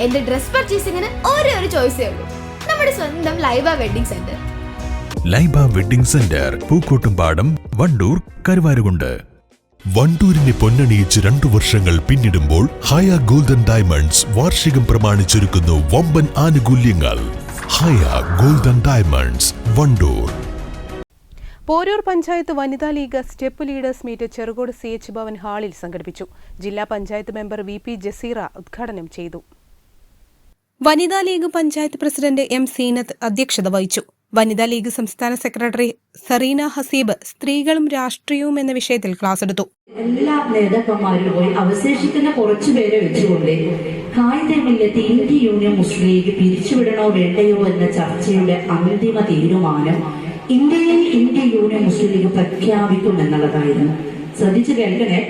എന്റെ ഡ്രസ് പർച്ചേസിംഗിന് ഒരേ ഒരു ചോയ്സേ ഉള്ളൂ. നമ്മുടെ സ്വന്തം Laiba wedding centre. Laiba wedding centre Pookkottumpadam Wandoor Karuvarakundu. വണ്ടൂരിനെ പൊന്നണിയിച്ച് രണ്ടു വർഷങ്ങൾ പിന്നിടുമ്പോൾ ഹയ ഗോൾഡൻ ഡയമണ്ട്സ് വാർഷികം പ്രമാണിച്ചൊരുക്കുന്നു വമ്പൻ ആനുകൂല്യങ്ങൾ. Haya golden diamonds Wandoor. Porur panchayat Vanitha League step leaders meet Cherukode C H Bhavan ഹാളിൽ സംഘടിപ്പിച്ചു. ജില്ലാ panchayat member V P Jaseera ഉദ്ഘാടനം ചെയ്തു. വനിതാ league panchayat president M Seenath അധ്യക്ഷത വഹിച്ചു. വനിതാ ലീഗ് സംസ്ഥാന സെക്രട്ടറി സറീന ഹസീബ് സ്ത്രീകളും രാഷ്ട്രീയവും എന്ന വിഷയത്തിൽ ക്ലാസ് എടുത്തു. എല്ലാ നേതാക്കന്മാരും പോയി അവശേഷിക്കുന്ന കുറച്ചു പേരെ വെച്ചുകൊണ്ട് കായികമില്ലത്ത് ഇന്ത്യ യൂണിയൻ മുസ്ലിം ലീഗ് പിരിച്ചുവിടണോ വേണ്ടയോ എന്ന ചർച്ചയുടെ അന്തിമ തീരുമാനം ഇന്ത്യയിൽ ഇന്ത്യ യൂണിയൻ മുസ്ലിം ലീഗ് പ്രഖ്യാപിക്കും എന്നുള്ളതായിരുന്നു ശ്രദ്ധിച്ചു കേൾക്കണേ.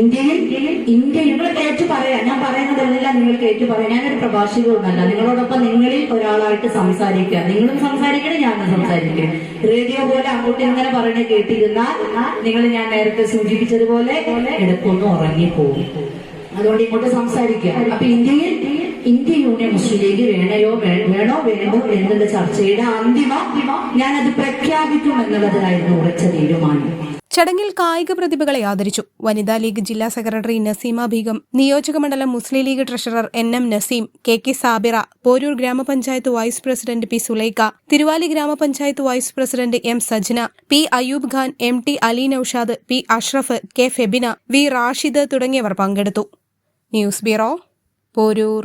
ഇന്ത്യയിൽ ഇന്ത്യ നിങ്ങൾ ഏറ്റു പറയാം. ഞാൻ പറയുന്നതെല്ലാം നിങ്ങൾക്ക് ഏറ്റു പറയാം. ഞാനൊരു പ്രഭാഷകയൊന്നല്ല നിങ്ങളോടൊപ്പം നിങ്ങളിൽ ഒരാളായിട്ട് സംസാരിക്കുക. നിങ്ങളും സംസാരിക്കണം ഞാനും സംസാരിക്കണം റേഡിയോ പോലെ അങ്ങോട്ട് ഇങ്ങനെ പറയണ കേട്ടിരുന്നാൽ നിങ്ങൾ ഞാൻ നേരത്തെ സൂചിപ്പിച്ചതുപോലെ എടുക്കൊന്നും ഉറങ്ങിപ്പോകും. അതുകൊണ്ട് ഇങ്ങോട്ട് സംസാരിക്കുക. അപ്പൊ ഇന്ത്യയിൽ ഇന്ത്യ യൂണിയൻ മുസ്ലിം ലീഗ് വേണയോ വേണോ വേണോ എന്നുള്ള ചർച്ചയുടെ അന്തിമ ഞാനത് പ്രഖ്യാപിക്കും എന്നുള്ളതായിരുന്നു ഉറച്ച തീരുമാനം. ചടങ്ങിൽ കായിക പ്രതിഭകളെ ആദരിച്ചു. വനിതാ ലീഗ് ജില്ലാ സെക്രട്ടറി നസീമ ബീഗം നിയോജക മണ്ഡലം Muslim League treasurer N M Naseem K K Sabira Porur ഗ്രാമപഞ്ചായത്ത് vice president P Sulaikha Thiruvali ഗ്രാമപഞ്ചായത്ത് vice president M Sajna P Ayub Khan M T Ali Naushad P Ashraf K Febina V Rashid തുടങ്ങിയവർ പങ്കെടുത്തു. News bureau Porur.